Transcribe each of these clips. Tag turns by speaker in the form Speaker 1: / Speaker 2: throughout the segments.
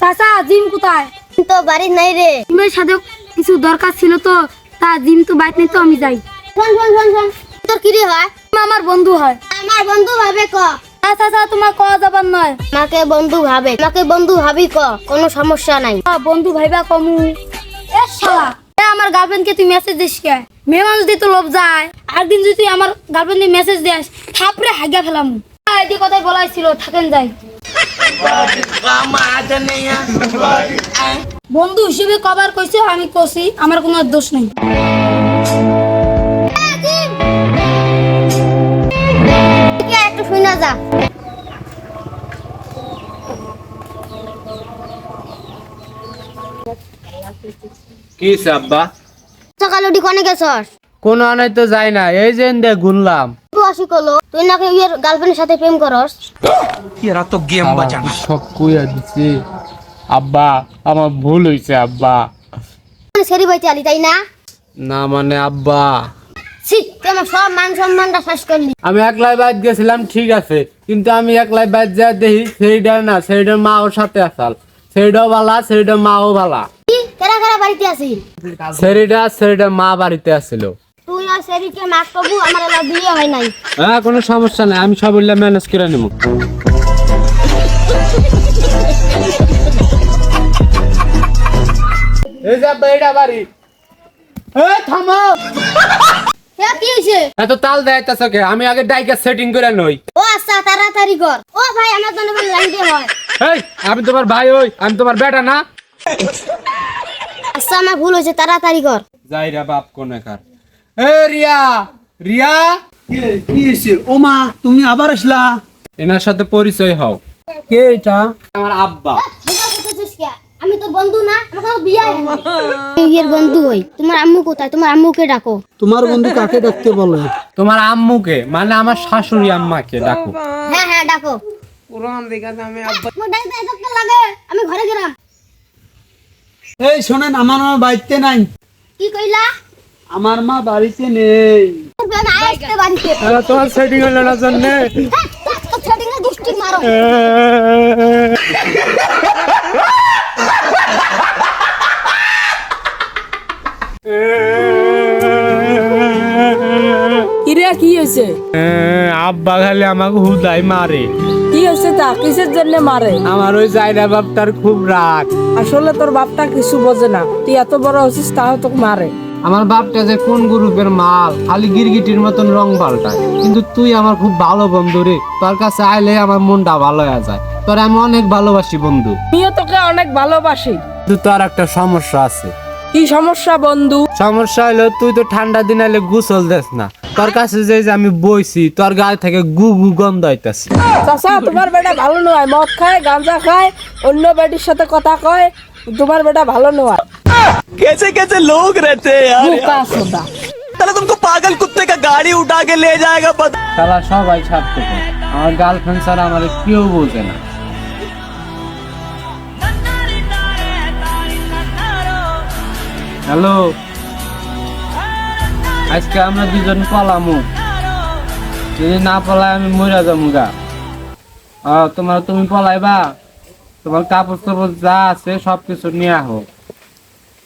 Speaker 1: চাচা জিম কোথায়?
Speaker 2: তো বাড়ি নাই রে।
Speaker 1: জিমের সাথে কিছু দরকার ছিল তো তা জিম তো বাইক নেই তো আমি যাই।
Speaker 2: শোন শোন শোন শোন তোর কি রে হয়?
Speaker 1: আমার বন্ধু হয়।
Speaker 2: আমার বন্ধু ভাবে ক।
Speaker 1: না চাচা তোমার কওয়া যাবার নয়।
Speaker 2: আমাকে বন্ধু ভাবে আমাকে বন্ধু ভাবি ক কোনো সমস্যা নাই।
Speaker 1: আ, বন্ধু ভাইবা কমু। এ শালা এ আমার গার্লফ্রেন্ডকে তুই মেসেজ দিস কে? মেয়ে মানুষ দিয়ে তো লোভ যায়। একদিন যদি তুই আমার গার্লফ্রেন্ড মেসেজ দিস থাপড়ে হাগা ফেলাম। কথাই বলাই ছিল থাকেন যাই। বন্ধু হিসেবে কবার কইছো আমি কষি আমার কোনো দোষ নেই।
Speaker 2: যা
Speaker 3: কি আব্বা?
Speaker 2: সকালে উঠি কনে গেছস?
Speaker 3: কোন আনাই তো যাই না এই যে দে গুনলাম।
Speaker 2: তুই নাকি গার্লফ্রেন্ডের সাথে প্রেম করস?
Speaker 4: তো গেম
Speaker 3: বাজানো। কইয়া দিছে। আব্বা আমার ভুল হইছে আব্বা।
Speaker 2: মানে সেরি তাই না?
Speaker 3: না মানে আব্বা।
Speaker 2: সব মান সম্মানটা শেষ করলি।
Speaker 3: আমি একলাই বাইত গেছিলাম ঠিক আছে। কিন্তু আমি একলাই বাইত যা দেখি সেইটা না সেইটা মা ওর সাথে আসাল। সেইটাও বালা সেইটা মাও
Speaker 2: বালা। কেরা কেরা বাড়িতে আছি
Speaker 3: সেইটা সেইটা মা বাড়িতে আসিল।
Speaker 2: তুই আর সেরিকে মাক কবু আমার এলা বিয়ে হয় নাই।
Speaker 3: হ্যাঁ কোনো সমস্যা নাই আমি সব ম্যানেজ করে নেব। এই যে আব্বা বাড়ি। এই থামো।
Speaker 2: এ কি হইছে?
Speaker 3: এত তাল দেয়তাছ কে আমি আগে ডাইকা সেটিং করে নই।
Speaker 2: ও আচ্ছা তাড়াতাড়ি কর। ও ভাই আমার জন্য লাইন দিয়ে হয়।
Speaker 3: এই আমি তোমার ভাই হই আমি তোমার বেটা না।
Speaker 2: আচ্ছা আমার ভুল হয়েছে তাড়াতাড়ি কর।
Speaker 3: যাই রে বাপ কোনে কার। এ রিয়া রিয়া?
Speaker 4: কি হয়েছে ও মা তুমি আবার আসলা?
Speaker 3: এনার সাথে পরিচয় হও।
Speaker 4: কে এটা?
Speaker 3: আমার আব্বা?
Speaker 2: আমি তো বন্ধু না আমার বিয়ে বিয়ের বন্ধু হই তোমার আম্মু কোথায়? তোমার আম্মুকে ডাকো।
Speaker 4: তোমার বন্ধু কাকে ডাকতে বলে?
Speaker 3: তোমার আম্মুকে মানে আমার শাশুড়ি আম্মাকে ডাকো।
Speaker 2: হ্যাঁ হ্যাঁ ডাকো। ডাকতে এতক্ষণ লাগে। আমি ঘরে গেলাম।
Speaker 4: এই শোনেন আমার বাড়িতে নাই।
Speaker 2: কি কইলা?
Speaker 4: আমার মা বাড়িতে নেই।
Speaker 3: তোমার সেটিং হলো না জন্য।
Speaker 5: কি হয়েছে?
Speaker 3: আব্বা খালি আমাকে হুদাই মারে।
Speaker 5: কি হয়েছে তা? কিসের জন্য মারে?
Speaker 3: আমার ওই জায়গা বাপ তার খুব রাগ।
Speaker 5: আসলে তোর বাপটা কিছু বোঝে না। তুই এত বড় হচ্ছিস তাও তোকে মারে।
Speaker 3: আমার বাপটা যে কোন গ্রুপের মাল খালি গিরগিটির মতন রং পাল্টায়। কিন্তু তুই আমার খুব ভালো বন্ধু রে। তোর কাছে আইলে আমার মনটা ভালো হয়ে যায়। তোর আমি অনেক ভালোবাসি বন্ধু।
Speaker 5: আমিও তোকে অনেক ভালোবাসি।
Speaker 3: কিন্তু তোর একটা সমস্যা আছে।
Speaker 5: কি সমস্যা বন্ধু?
Speaker 3: সমস্যা হলো তুই তো ঠান্ডা দিন আইলে গোসল দেস না। তোর কাছে যে যে আমি বইছি তোর গায়ে থেকে গু গু গন্ধ হইতাছে
Speaker 5: চাচা তোমার বেটা ভালো নয়। মদ খায় গাঁজা খায় অন্য বেটির সাথে কথা কয় তোমার বেটা ভালো নয়।
Speaker 6: कैसे कैसे लोग रहते हैं यार
Speaker 5: বোকা সোদা
Speaker 6: साला तुमको पागल कुत्ते का गाड़ी उठा के ले जाएगा पता
Speaker 3: তারা সবাই ছাড়তে আমার গার্লফ্রেন্ড ছাড়া আমার কেউ বোঝে না হ্যালো আজকে আমরা দুজন পলামু যদি না পলাই আমি মরে যাবো গা আহ, তোমার তুমি পলাইবা তোমার কাপড় টাপড় যা আছে সবকিছু নিয়ে আহো আহ,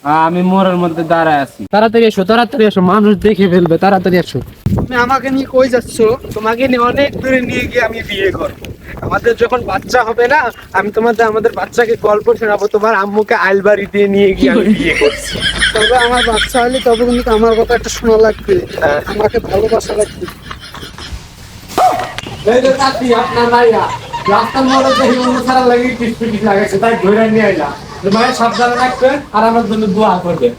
Speaker 3: আমি মোড়ের মধ্যে দাঁড়ায় আছি। তাড়াতাড়ি এসো তাড়াতাড়ি এসো মানুষ দেখে ফেলবে তাড়াতাড়ি এসো।
Speaker 4: তুমি আমাকে নিয়ে কই যাচ্ছ? তোমাকে নিয়ে অনেক দূরে নিয়ে গিয়ে আমি বিয়ে করব। আমাদের যখন বাচ্চা হবে না আমি তোমাদের আমাদের বাচ্চাকে গল্প শোনাবো তোমার আম্মুকে আলবাড়ি দিয়ে নিয়ে গিয়ে আমি বিয়ে করছি। তবে আমার বাচ্চা হলে তবে কিন্তু আমার কথা একটা শোনা লাগবে। আমাকে ভালোবাসা লাগবে।
Speaker 3: এই যে চাচি, আপনার ভাইয়া, রাস্তার অন্য ছাড়া লাগি টিসপিটিস লাগাইছে, তাই ধরে নিয়ে আইলাম। ভাইয়া সাবধানে রাখবেন আর আমার জন্য দোয়া করবেন।